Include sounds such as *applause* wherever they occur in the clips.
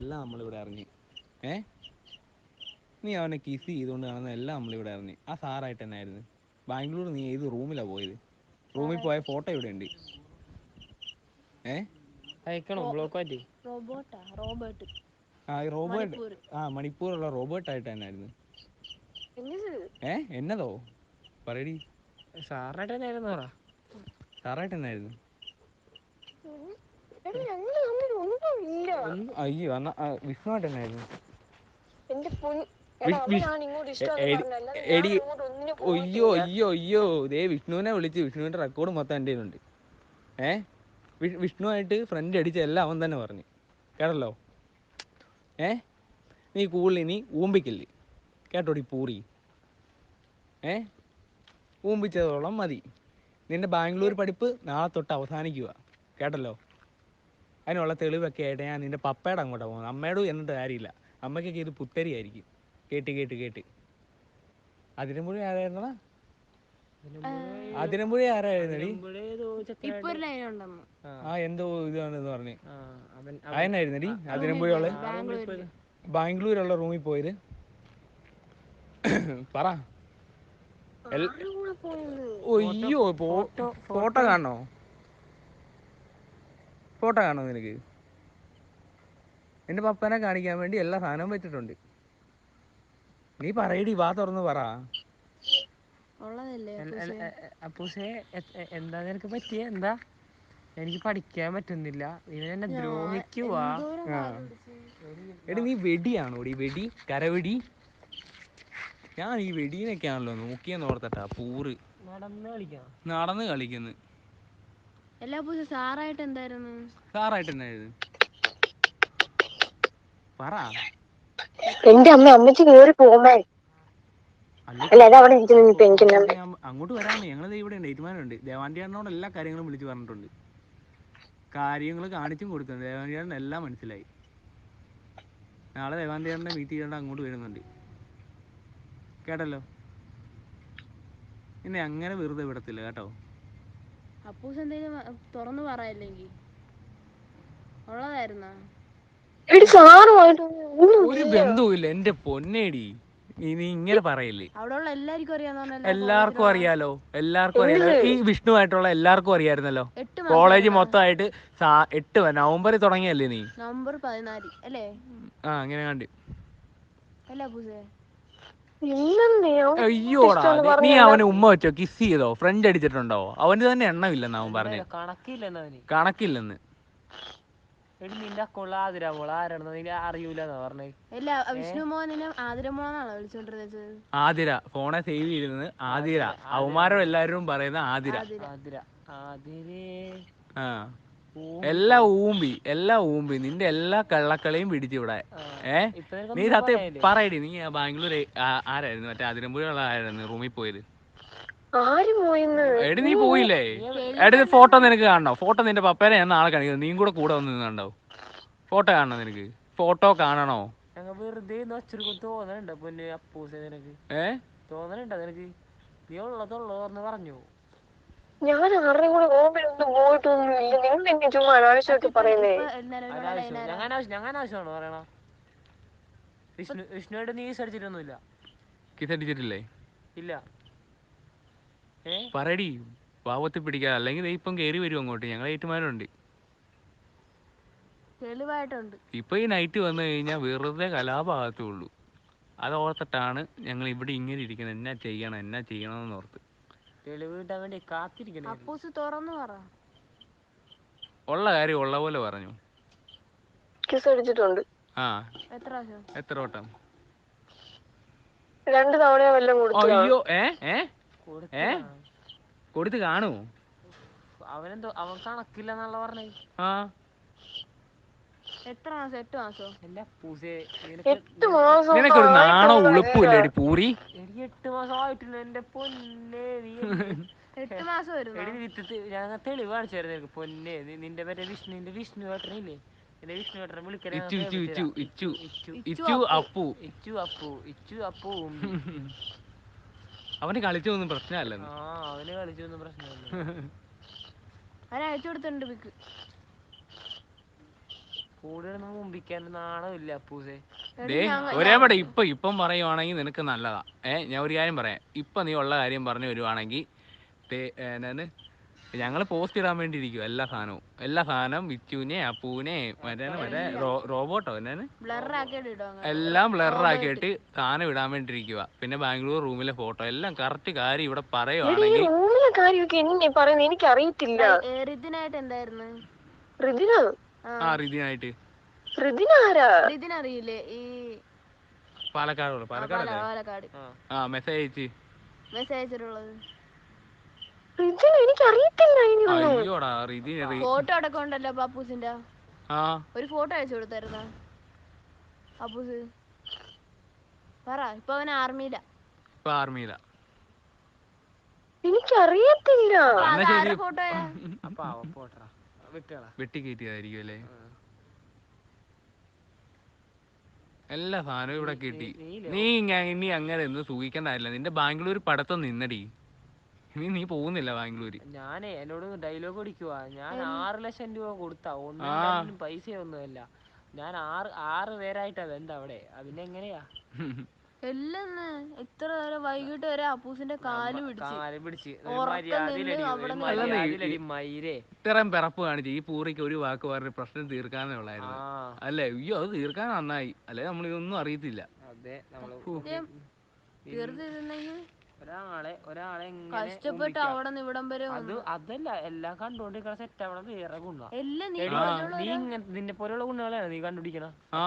എല്ലാം നമ്മളിവിടെ അറിഞ്ഞ്. ഏ? നീ അവനെ കിസ് ചെയ്തുകൊണ്ട് നടന്ന എല്ലാം നമ്മളിവിടെ അറിഞ്ഞ്. ആ സാറായിട്ട് തന്നെ ആയിരുന്നു ബാംഗ്ലൂർ നീ ഏത് റൂമിലാ പോയത്? റൂമിൽ പോയ ഫോട്ടോ ഇവിടെ ഉണ്ട്. ഏ? അയക്കണോ? ബ്ലോക്ക് മാറ്റി. റോബോട്ടാ? റോബോട്ട് ആ ഈ റോബോട്ട് മണിപ്പൂർ. ആ മണിപ്പൂറുള്ള റോബോട്ടായിട്ട് തന്നായിരുന്നു ഏ? എന്നതോ? പറയടി. സാറായിട്ട് തന്നെ ആയിരുന്നു സാറായിട്ട് തന്നെ ആയിരുന്നു അയ്യോ എന്നാ വിഷ്ണുവായിട്ട് എടാ ദേ വിഷ്ണുവിനെ വിളിച്ച് വിഷ്ണുവിന്റെ റെക്കോർഡ് മൊത്തം എന്റെ കയ്യിലുണ്ട്. ഏ? വിഷ്ണുവായിട്ട് ഫ്രണ്ട് അടിച്ച എല്ലാം അവൻ തന്നെ പറഞ്ഞു. കേട്ടല്ലോ? ഏ? നീ കൂടുതൽ ഇനി ഊമ്പിക്കില്ലേ. കേട്ടോടി പൂറി. ഏ? ഊമ്പിച്ചതോളം മതി. നിന്റെ ബാംഗ്ലൂർ പഠിപ്പ് നാളെ തൊട്ട് അവസാനിക്കുക കേട്ടല്ലോ? അതിനുള്ള തെളിവൊക്കെ ആയിട്ട് ഞാൻ നിന്റെ പപ്പയുടെ അങ്ങോട്ട് പോകുന്നത്. അമ്മയോട് എന്നിട്ട് കാര്യമില്ല. അമ്മയ്ക്കൊക്കെ ഇത് പുത്തരി പുത്തരിയായിരിക്കും. കേട്ട് കേട്ട് കേട്ട്. അതിരമ്പുഴ ആരായിരുന്നടാ? അതിരമ്പുഴ ആരായിരുന്നടി? ഇപ്പൊ ഒരു ലൈൻ ഉണ്ടെന്ന്. ആ. എന്തോ ഇതാണെന്ന് പറഞ്ഞു. അതിനായിരുന്നടി അതിരമ്പുഴയുള്ള ബാംഗ്ലൂരുള്ള റൂമിൽ പോയത്. പറ. അയ്യോ ഫോട്ടോ. കാണണോ? ഫോട്ടോ കാണോ നിനക്ക്? എന്റെ പപ്പനെ കാണിക്കാൻ വേണ്ടി എല്ലാ സാധനവും വെച്ചിട്ടുണ്ട്. നീ പറയടി വാ തുറന്ന് പറ. അപ്പൂസേ? എന്താ നിനക്ക് പറ്റിയ? എന്താ? എനിക്ക് പഠിക്കാൻ പറ്റുന്നില്ല. ഇവൻ എന്നെ ദ്രോഹിക്കുവാ. എടി നീ വെടിയാണോ ഈ വെടി? കരവെടി? ഞാൻ ഈ വെടീനൊക്കെ ആണല്ലോ നോക്കിയെന്ന് ഓർത്തട്ടാ പൂറ്. നടന്ന് കളിക്കാം നടന്ന് കളിക്കുന്നു. എല്ലാ സാറായിട്ട് എന്തായിരുന്നു? സാറായിട്ട് എന്നായിരുന്നു പറ. എന്റെ അമ്മ അമ്മച്ചി കേറി അല്ല. അത് അവിടെ എനിക്ക് അങ്ങോട്ട് വരാമേ ഞങ്ങൾ ഇവിടെ ഉണ്ട് തീരുമാനമുണ്ട് എല്ലാ കാര്യങ്ങളും വിളിച്ചു പറഞ്ഞിട്ടുണ്ട്. കാര്യങ്ങൾ കാണിച്ചും കൊടുക്കുന്നു. എല്ലാം മനസ്സിലായി. നാളെ ദേവാന്തിയാറിനെ മീറ്റ് ചെയ്യേണ്ട അങ്ങോട്ട് വരുന്നുണ്ട്. കേട്ടല്ലോ? ഇനി അങ്ങനെ വെറുതെ വിടത്തില്ല കേട്ടോ. അപ്പൂസ് എന്തെങ്കിലും തുറന്നു പറയല്ലെങ്കിൽ ഉള്ളതായിരുന്നാ? എടി സാറുമായിട്ട് ഒരു ബന്ധവുമില്ല. എന്റെ പൊന്നേടി. നീ ഇങ്ങനെ പറയില്ലേ. അവിടെ എല്ലാവർക്കും അറിയാന്ന് എല്ലാവർക്കും അറിയാലോ. എല്ലാവർക്കും അറിയാലോ. ഈ വിഷ്ണുവായിട്ടുള്ള എല്ലാവർക്കും അറിയായിരുന്നല്ലോ. എട്ട് മാസം കോളേജ് മൊത്തമായിട്ട് എട്ട് നവംബറിൽ തുടങ്ങിയല്ലേ നീ? നവംബർ പതിനാല് അല്ലേ? ആ അങ്ങനെ കണ്ട്. അല്ല അയ്യോടാ നീ- അവനെ ഉമ്മ വെച്ചോ? കിസ് ചെയ്തോ? ഫ്രണ്ട് അടിച്ചിട്ടുണ്ടോ? അവന് തന്നെ എണ്ണമില്ലെന്ന് അവൻ പറഞ്ഞു. കണക്കില്ലെന്ന് നിന്റെ അക്കൗണ്ടിൽ ആരാണെന്ന് അറിയൂലെന്നാ പറഞ്ഞേ. വിഷ്ണു മോഹനെ വിളിച്ചോണ്ടിരുന്നത് ആതിര. ഫോണെ സേവ് ചെയ്തിരുന്നത് ആതിര. അവന്മാരും എല്ലാരും പറയുന്ന ആതിര. ആതിര ആതിരേ. ആ. എല്ലാം ഊമ്പി എല്ലാ ഊമ്പി നിന്റെ എല്ലാ കള്ളക്കളിയും പിടിച്ചിവിടെ ഏ? നീ സത്യം പറയടി നീ ബാംഗ്ലൂർ ആരായിരുന്നു? മറ്റേ അതിരമ്പുഴ ആരായിരുന്നു? റൂമിൽ പോയത്. ആര് പോയിന്ന്? എടി നീ പോയില്ലേ? എടി ഫോട്ടോ നിനക്ക് കാണണോ? ഫോട്ടോ നിന്റെ പപ്പേനെ ഞാൻ നാളെ കാണിക്കുന്നു നീ കൂടെ കൂടെ വന്ന് നിന്നുണ്ടാവും. ഫോട്ടോ കാണണോ നിനക്ക്? ഫോട്ടോ കാണണോ? ഞങ്ങ വെറുതെ തോന്നലുണ്ട്. അപ്പൂസെ നിനക്ക്. ഏ? തോന്നലുണ്ടോ നിനക്ക്? നീ ഉള്ളതുള്ളതെന്ന് പറഞ്ഞു. ഞാൻ ആരുടെയും കൂടെ റൂമിലൊന്നും പോയിട്ടൊന്നും ഇല്ല. നിങ്ങൾ എന്നെ ചുമ്മാ അനാവശ്യമൊക്കെ പറയുന്നേ. അനാവശ്യം പറയണ? വിഷ്ണു വിഷ്ണുവായിട്ട് നീ അടിച്ചിട്ടൊന്നുമില്ല. കിസ് അടിച്ചിട്ടില്ലേ? ഇല്ല. പറയടി പാവത്തിൽ പിടിക്കാതെ അല്ലെങ്കിൽ ഇപ്പം കേറി വരും അങ്ങോട്ട്. ഞങ്ങൾ ഏറ്റുമാനുണ്ട്. തെളിവായിട്ടുണ്ട്. ഇപ്പൊ ഈ നൈറ്റ് വന്നു കഴിഞ്ഞാൽ വെറുതെ കലാപാകത്തേ ഉള്ളൂ. അത് ഓർത്തിട്ടാണ് ഞങ്ങൾ ഇവിടെ ഇങ്ങനെ ഇരിക്കുന്നത്. എന്നാ ചെയ്യണം എന്നാ ചെയ്യണമെന്ന് ഓർത്ത്. തെളിവ് കിട്ടാൻ വേണ്ടി കാത്തിരിക്കണേ. അപ്പൂസ് തുറന്നു പറ. ഉള്ള കാര്യം ഉള്ള പോലെ പറഞ്ഞു. കിസ് അടിച്ചിട്ടുണ്ട്. ആ. എത്ര പ്രാവശ്യം? എത്ര വട്ടം? രണ്ട് തവണയോ വല്ലതും കൊടുത്തു അയ്യോ ഏ ഏ കൊടുത്തില്ല. കൊടുത്ത് കാണൂ അവനെന്തോ അവൻ കണക്കില്ലെന്നുള്ള പറഞ്ഞേ. ആ. എത്ര മാസം എട്ട് മാസോ? എന്റെ പൂസേ എട്ട് മാസം നിനക്കൊരു നാണോ എനിക്ക് എട്ട് മാസം ആയിട്ടില്ല എന്റെ പൊന്നേ നീ *laughs* എട്ട് മാസം എടി വിത്ത് ഞാൻ തെളിവ് കാണിച്ചു തരാം പൊന്നേ നിന്റെ മറ്റേ വിഷ്ണുവിന്റെ വിഷ്ണു ഏട്ടനില്ലേ? എന്റെ വിഷ്ണു ഏട്ടനെ വിളിക്കണേ ഇച്ചു ഇച്ചു ഇച്ചു ഇച്ചു ഇച്ചു ഇച്ചു അപ്പു. ഇച്ചു അപ്പു ഇച്ചു അപ്പു. ഉമ്പി. *laughs* അവന് കളിച്ചൊന്നും പ്രശ്നമല്ലെന്ന്. ആ അവന് കളിച്ചൊന്നും പ്രശ്നമില്ല. അവൻ അയച്ചു കൊടുത്തിട്ടുണ്ട് പിക്ക് കൂടെ മുമ്പിക്കാൻ നാണമില്ല അപ്പൂസേ. ദേ ഒരേ പടം ഇപ്പൊ ഇപ്പം പറയുവാണെങ്കിൽ നിനക്ക് നല്ലതാ. ഏ ഞാൻ ഒരു കാര്യം പറയാം. ഇപ്പൊ നീ ഉള്ള കാര്യം പറഞ്ഞു വരുവാണെങ്കിൽ ഞങ്ങൾ പോസ്റ്റ് ഇടാൻ വേണ്ടി ഇരിക്കും എല്ലാ സാധനവും. എല്ലാ സാധനം വിച്ചുവിനെ അപ്പൂനെ മറ്റേ മറ്റേ റോബോട്ടോ എന്നാണ് എല്ലാം ബ്ലറാക്കിയിട്ട് സാധനം ഇടാൻ വേണ്ടി ഇരിക്കുക പിന്നെ ബാംഗ്ലൂർ റൂമിലെ ഫോട്ടോ എല്ലാം കറക്റ്റ് കാര്യം ഇവിടെ പറയുവാണെങ്കിൽ കാര്യമൊക്കെ പറയുന്നത് എനിക്ക് അറിയത്തില്ല എന്തായിരുന്നു ആ. ആ റിതിനായിട്ട്. റിദിന അറിയില്ലേ ഈ പാലക്കാട് ആ, പാലക്കാടല്ലേ പാല- പാലക്കാട്. ആ മെസ്സേജ് അയച്ച്. മെസ്സേജ് അയച്ചിട്ടുള്ളത്. അയ്യോടാ റിതി ഫോട്ടോ അടക്കം ഉണ്ടല്ലോ പാപ്പൂസിന്റെ. ആ. ഒരു ഫോട്ടോ അയച്ചു കൊടുത്തായിരുന്ന? പാപ്പൂസ്. പറ ഇപ്പൊ അവൻ ആർമിയില. ഇപ്പൊ ആർമിയില. എനിക്ക് അറിയത്തില്ല ഫോട്ടോയാ അപ്പൊ അവ പോട്ടറാ വെട്ടിക്കയറ്റിയതായിരിക്കും അല്ലേ? എല്ലാ സാധനവും ഇവിടെ കിട്ടി. നീ- ഇനി അങ്ങനെ ഒന്നും സൂഹിക്കണ്ടായില്ല നിന്റെ ബാംഗ്ലൂർ പടത്തൊന്നും നിന്നടി. നീ നീ പോകുന്നില്ല ബാംഗ്ലൂര്. ഞാനേ എന്നോട് ഡയലോഗ് അടിക്കുവാ. ഞാൻ ആറ് ലക്ഷം രൂപ കൊടുത്താ. ഒന്നും പൈസ ഒന്നുമല്ല ഞാൻ ആറ് ആറ് പേരായിട്ടാ ബന്ധം അവിടെ. അതിന് *laughs* എങ്ങനെയാ എല്ലാം ഇത്ര നേരം വൈകിട്ട് വരെ അപ്പൂസിന്റെ കാൽ പിടിച്ച്. കാൽ പിടിച്ച്. ഉറക്കം മര്യാദയിലടി നിന്ന് അവിടെ നിന്ന് മര്യാദയിലടി മയിരേ ഇത്രയും പിറപ്പ് കാണിച്ചു ഈ പൂറിക്ക് ഒരു വാക്ക് പറഞ്ഞ് പ്രശ്നം തീർക്കാനേ ആ. ഉള്ളായിരുന്നു അല്ലേ? അയ്യോ അത് തീർക്കാൻ നന്നായി. അല്ലെ? നമ്മൾ ഇതൊന്നും അറിയത്തില്ല. അതെ നമ്മൾ തീർത്തിരുന്നെങ്കിൽ ഒരാളെ ഒരാളെ എങ്ങനെ കഷ്ടപ്പെട്ട്? അവിടെ നിന്ന് ഇവിടം വരെ അത് അതല്ല എല്ലാം കണ്ടുകൊണ്ടിരിക്കണ സെറ്റ് അവിടെ വേറെ ഗുണ എല്ലാം നീ എടി, നീ ഇങ്ങനെ നിന്നെ പോലെയുള്ള ഗുണങ്ങളാണ് നീ കണ്ടുപിടിക്കണ ആ.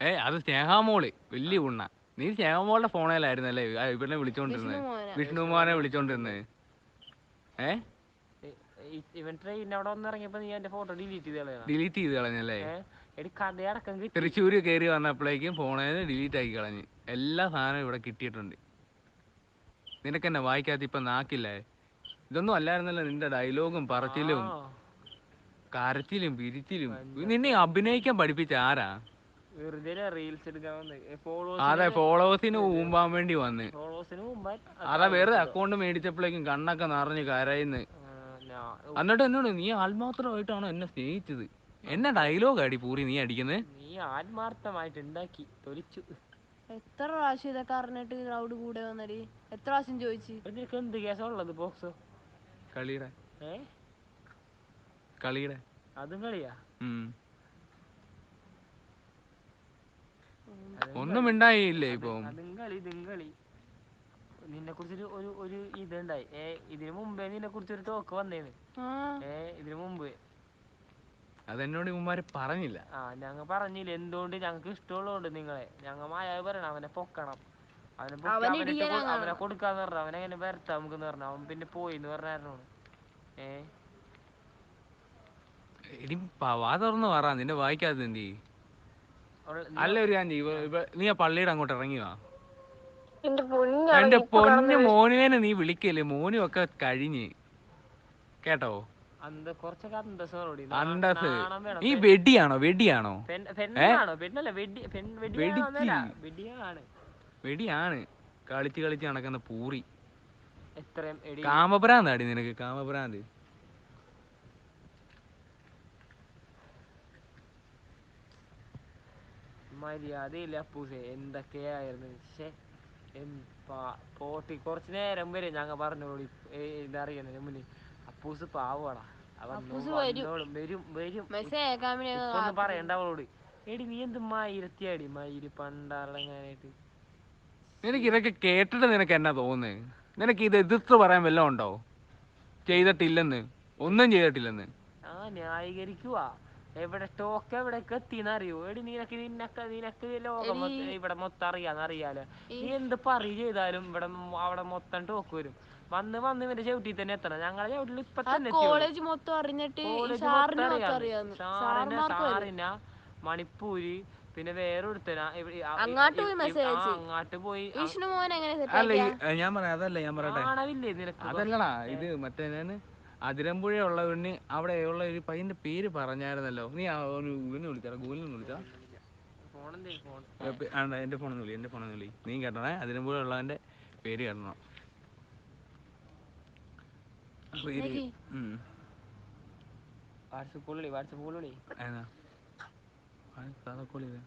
ഏ അത് സ്നേഹാമോൾ. വലിയ ഉണ്ണ നീ ശ്യാമോളുടെ ഫോണിലായിരുന്നല്ലേ? ഇവനെ വിളിച്ചോണ്ടിരുന്നത് വിഷ്ണുമോനെ. വിഷ്ണു മോനെ വിളിച്ചോണ്ടിരുന്നത് ഏ ഇവൻ ട്രെയിൻ അവിടെ വന്ന് ഇറങ്ങിയപ്പോ നീ എന്റെ ഫോട്ടോ ഡിലീറ്റ് ചെയ്ത് ഡിലീറ്റ് ചെയ്ത് കളഞ്ഞല്ലേ? കഥയടക്കം തൃശ്ശൂര് കയറി വന്നപ്പോഴേക്കും ഫോണിൽ ഡിലീറ്റ് ആക്കി കളഞ്ഞ്. എല്ലാ സാധനവും ഇവിടെ കിട്ടിയിട്ടുണ്ട്. നിനക്കെന്നെ വായിക്കാത്ത ഇപ്പൊ നാക്കില്ലേ? ഇതൊന്നും അല്ലായിരുന്നല്ലോ നിന്റെ ഡയലോഗും പറച്ചിലും. കരച്ചിലും പിരിച്ചിലും നിന്നെ അഭിനയിക്കാൻ പഠിപ്പിച്ച ആരാ? വെറുതെ റീൽസ് എടുക്കാൻ വന്ന്? അതെ ഫോളോവേഴ്സിന് ഊമ്പാൻ വേണ്ടി വന്ന്. ഫോളോവേഴ്സിന് അതാ വെറുതെ അക്കൗണ്ട് മേടിച്ചപ്പോഴേക്കും കണ്ണൊക്കെ നിറഞ്ഞു കരയുന്നു. എന്നിട്ട് എന്നോട് നീ ആത്മാർത്ഥമായിട്ടാണോ എന്നെ സ്നേഹിച്ചത്? എന്നെ ഡയലോഗ് അടി പൂരി നീ അടിക്കുന്നത് നീ ആത്മാർത്ഥമായിട്ട് ഉണ്ടാക്കി തൊലിച്ചു. എത്ര പ്രാവശ്യം ഇതൊക്കെ അറിഞ്ഞിട്ട് ക്രൗഡ് കൂടെ വന്നടി? എത്ര പ്രാവശ്യം ചോദിച്ചു? എന്ത് കേസാ ഉള്ളത് ബോക്സോ കളിയുടെ. കളിയുടെ. അതും കളിയാ? ഒന്നും ഉണ്ടായില്ലേ ഇപ്പൊ? അതും കളി ഇതും കളി. നിന്നെ കുറിച്ചൊരു ഒരു ഒരു ഇതുണ്ടായി. ഏ ഇതിനു മുമ്പേ നിന്നെ കുറിച്ചൊരു ടോക്ക് വന്നേന്ന് ഏ ഇതിനു മുമ്പ്. അതെന്നോട് ഇവന്മാര് പറഞ്ഞില്ല. ആ ഞങ്ങ പറഞ്ഞില്ല. എന്തുകൊണ്ട് ഞങ്ങക്ക് ഇഷ്ടമുള്ളതുകൊണ്ട് നിങ്ങളെ? ഞങ്ങ മായാവ് പറയണം അവനെ പൊക്കണം. അവനെ പൊക്കി അവന് അവനിട്ട് കൊ- അവനെ കൊടുക്കാന്ന് പറഞ്ഞു അവനെ എങ്ങനെ വരത്താ നമുക്ക് പറഞ്ഞു. അവൻ പിന്നെ പോയിന്ന് പറഞ്ഞായിരുന്നു ഏ? എടി പ- വാ തുറന്ന് പറ. നിന്നെ വായിക്കാതെ എന്തി നീ- അല്ല ഒരു ഞാൻ നീ ആ പള്ളിയുടെ അങ്ങോട്ട് ഇറങ്ങി വാ. എന്റെ പൊന്ന് മോനുവേനെ നീ വിളിക്കല്ലേ? മോനും ഒക്കെ കഴിഞ്ഞ്. കേട്ടോ? നീ അന്തസ് വെടിയാണോ? വെടിയാണോ? വെടിയാണ് വെടിയാണ്. കളിച്ച് കളിച്ച് നടക്കുന്ന പൂറി. കാമപ്രാന്താടി കാമഭ്രാന്താടി നിനക്ക് കാമഭ്രാന്ത് മര്യാദയില്ല അപ്പൂസെ. എന്തൊക്കെയായിരുന്നു? പക്ഷേ പോട്ടി. കുറച്ച് നേരം വരെ ഞങ്ങ പറഞ്ഞോളി ഇതറിയുന്നതിന് മുന്നേ അപ്പൂസ് പാവടാ. അവൻ അപ്പൂസ് വരും. വന്നോളും വരും ഒന്നും പറയണ്ട അവളോട്. എടി നീ എന്ത് മയിരത്തിയാടി? മയിര് പണ്ടാളങ്ങാനായിട്ട്. നിനക്ക് ഇതൊക്കെ കേട്ടിട്ട് നിനക്ക് എന്നാ തോന്നുന്നത് നിനക്ക് ഇത് എതിർത്ത് പറയാൻ വല്ലതും ഉണ്ടോ? ചെയ്തിട്ടില്ലെന്ന്. ഒന്നും ചെയ്തിട്ടില്ലെന്ന്. ആ ന്യായീകരിക്കുവാ. എവിടെ ടോക്ക് എവിടേക്ക് എത്തിന്ന് അറിയോ? എടി നിനക്ക് നിനക്ക് നിനക്ക് ലോകം മൊത്തം ഇവിടെ മൊത്തം അറിയാന്ന് അറിയാലോ. നീ എന്ത് പറി ചെയ്താലും ഇവിടെ അവിടെ മൊത്തം ടോക്ക് വരും. വന്ന് വന്ന് ഇവന്റെ ചവിട്ടി തന്നെ എത്തണം. ഞങ്ങളെ ചവിട്ടിൽ ഇപ്പൊ തന്നെ. കോളേജ് മൊത്തം അറിഞ്ഞിട്ട് സാറിന് മണിപ്പൂര് പിന്നെ വേറെ ഒരുത്തനാ ഇവ- ഈ- ആ- അങ്ങാട്ട് പോയി ഈ- message. അങ്ങാട്ട് പോയി വിഷ്ണു മോഹൻ എങ്ങനെ സെറ്റ് അല്ല ഈ- ഞാൻ പറയാം അതല്ല ഞാൻ പറയട്ടെ. അതല്ലടാ ഇത് മറ്റേ ഞാൻ അതിരമ്പുഴ ഉള്ളവന് അവിടെ ഉള്ള ഒരു പയ്യന്റെ പേര് പറഞ്ഞായിരുന്നല്ലോ. നീ ആ ഒരു ഇവനെ വിളിച്ചാ ഗൂഗിളിൽ വിളിച്ചാ. ആണ്ട എന്റെ ഫോണിൽ വിളി എന്റെ ഫോണിൽ വിളി. നീ കേട്ടണേ അതിരമ്പുഴ ഉള്ളവന്റെ പേര് കേട്ടണം. വാട്സപ്പ് വിളി വാട്സപ്പ് വിളി. ഏതാ? കോൾ ചെയ്തേ